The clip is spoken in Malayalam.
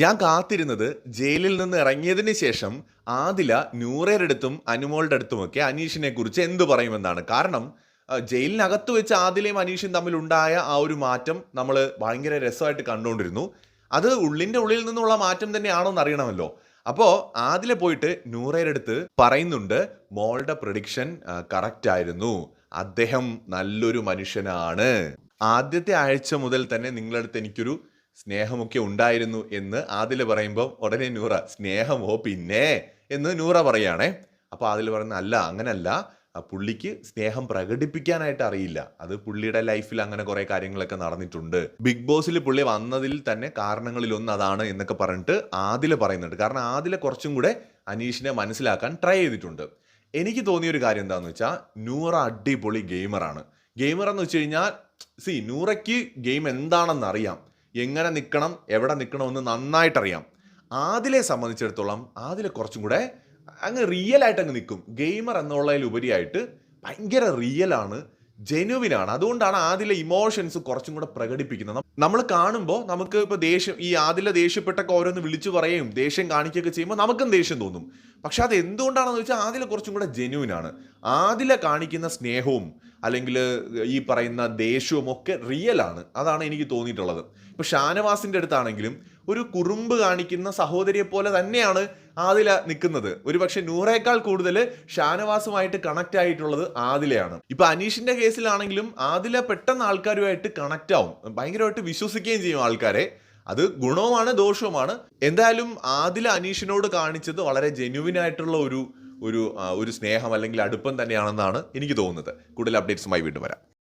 ഞാൻ കാത്തിരുന്നത് ജയിലിൽ നിന്ന് ഇറങ്ങിയതിന് ശേഷം ആദില നൂറയുടെ അടുത്തും അനുമോളുടെ അടുത്തുമൊക്കെ അനീഷിനെ കുറിച്ച് എന്ത് പറയുമെന്നാണ്. കാരണം ജയിലിനകത്ത് വെച്ച് ആദിലയും അനീഷും തമ്മിലുണ്ടായ ആ ഒരു മാറ്റം നമ്മൾ ഭയങ്കര രസമായിട്ട് കണ്ടുകൊണ്ടിരുന്നു അത് ഉള്ളിന്റെ ഉള്ളിൽ നിന്നുള്ള മാറ്റം തന്നെയാണോ എന്ന് അറിയണമല്ലോ. അപ്പോൾ ആദില പോയിട്ട് നൂറയുടെ അടുത്ത് പറയുന്നുണ്ട് മോളുടെ പ്രഡിക്ഷൻ കറക്റ്റ് ആയിരുന്നു. അദ്ദേഹം നല്ലൊരു മനുഷ്യനാണ്. ആദ്യത്തെ ആഴ്ച മുതൽ തന്നെ നിങ്ങളടുത്ത് എനിക്കൊരു സ്നേഹമൊക്കെ ഉണ്ടായിരുന്നു എന്ന് ആദിൽ പറയുമ്പോൾ ഉടനെ നൂറ സ്നേഹമോ പിന്നെ? എന്ന് നൂറ പറയുകയാണേ അപ്പോൾ ആദിൽ പറയുന്ന അല്ല അങ്ങനല്ല. പുള്ളിക്ക് സ്നേഹം പ്രകടിപ്പിക്കാനായിട്ട് അറിയില്ല. അത് പുള്ളിയുടെ ലൈഫിൽ അങ്ങനെ കുറെ കാര്യങ്ങളൊക്കെ നടന്നിട്ടുണ്ട്. ബിഗ് ബോസിൽ പുള്ളി വന്നതിൽ തന്നെ കാരണങ്ങളിൽ ഒന്ന് അതാണ് എന്നൊക്കെ പറഞ്ഞിട്ട് ആദില പറയുന്നുണ്ട്. കാരണം ആദില കുറച്ചും കൂടെ അനീഷിനെ മനസ്സിലാക്കാൻ ട്രൈ ചെയ്തിട്ടുണ്ട്. എനിക്ക് തോന്നിയ ഒരു കാര്യം എന്താണെന്ന് വെച്ചാൽ നൂറ അടിപൊളി ഗെയിമറാണ്. ഗെയിമർ എന്ന് വെച്ച് കഴിഞ്ഞാൽ സി നൂറയ്ക്ക് ഗെയിം എന്താണെന്ന് അറിയാം എങ്ങനെ നിൽക്കണം എവിടെ നിൽക്കണമെന്ന് നന്നായിട്ടറിയാം. ആദിലെ സംബന്ധിച്ചിടത്തോളം ആദിലെ കുറച്ചും കൂടെ അങ്ങ് റിയൽ ആയിട്ട് അങ്ങ് നിൽക്കും ഗെയിമർ എന്നുള്ളതിൽ ഉപരിയായിട്ട് ഭയങ്കര റിയൽ ആണ് അതുകൊണ്ടാണ് ആദിലെ ഇമോഷൻസ് കുറച്ചും കൂടെ പ്രകടിപ്പിക്കുന്നത്. നമ്മൾ കാണുമ്പോൾ നമുക്ക് ഇപ്പോൾ ദേഷ്യം ഈ ആദിലെ ദേഷ്യപ്പെട്ടൊക്കെ ഓരോന്ന് വിളിച്ചു പറയുകയും ദേഷ്യം കാണിക്കുകയൊക്കെ ചെയ്യുമ്പോൾ നമുക്കും ദേഷ്യം തോന്നും. പക്ഷെ അത് എന്തുകൊണ്ടാണെന്ന് വെച്ചാൽ ആദില കുറച്ചും കൂടെ ജെനുവിനാണ്. ആദിലെ കാണിക്കുന്ന സ്നേഹവും അല്ലെങ്കിൽ ഈ പറയുന്ന ദേഷ്യവും ഒക്കെ റിയൽ ആണ്. അതാണ് എനിക്ക് തോന്നിയിട്ടുള്ളത്. ഇപ്പോൾ ഷാനവാസിന്റെ അടുത്താണെങ്കിലും ഒരു കുറുമ്പ് കാണിക്കുന്ന സഹോദരിയെ പോലെ തന്നെയാണ് ആദില നിൽക്കുന്നത്. ഒരു പക്ഷെ നൂറേക്കാൾ കൂടുതൽ ഷാനവാസുമായിട്ട് കണക്ട് ആയിട്ടുള്ളത് ആദിലയാണ്. ഇപ്പൊ അനീഷിന്റെ കേസിലാണെങ്കിലും ആദില പെട്ടെന്ന് ആൾക്കാരുമായിട്ട് കണക്ട് ആവും. ഭയങ്കരമായിട്ട് വിശ്വസിക്കുകയും ചെയ്യും ആൾക്കാരെ. അത് ഗുണവുമാണ് ദോഷവുമാണ്. എന്തായാലും ആദില അനീഷിനോട് കാണിച്ചത് വളരെ ജെന്യുവിൻ ആയിട്ടുള്ള ഒരു ഒരു ഒരു സ്നേഹം അല്ലെങ്കിൽ അടുപ്പം തന്നെയാണെന്നാണ് എനിക്ക് തോന്നുന്നത്. കൂടുതൽ അപ്ഡേറ്റ്സുമായി വീണ്ടും വരാം.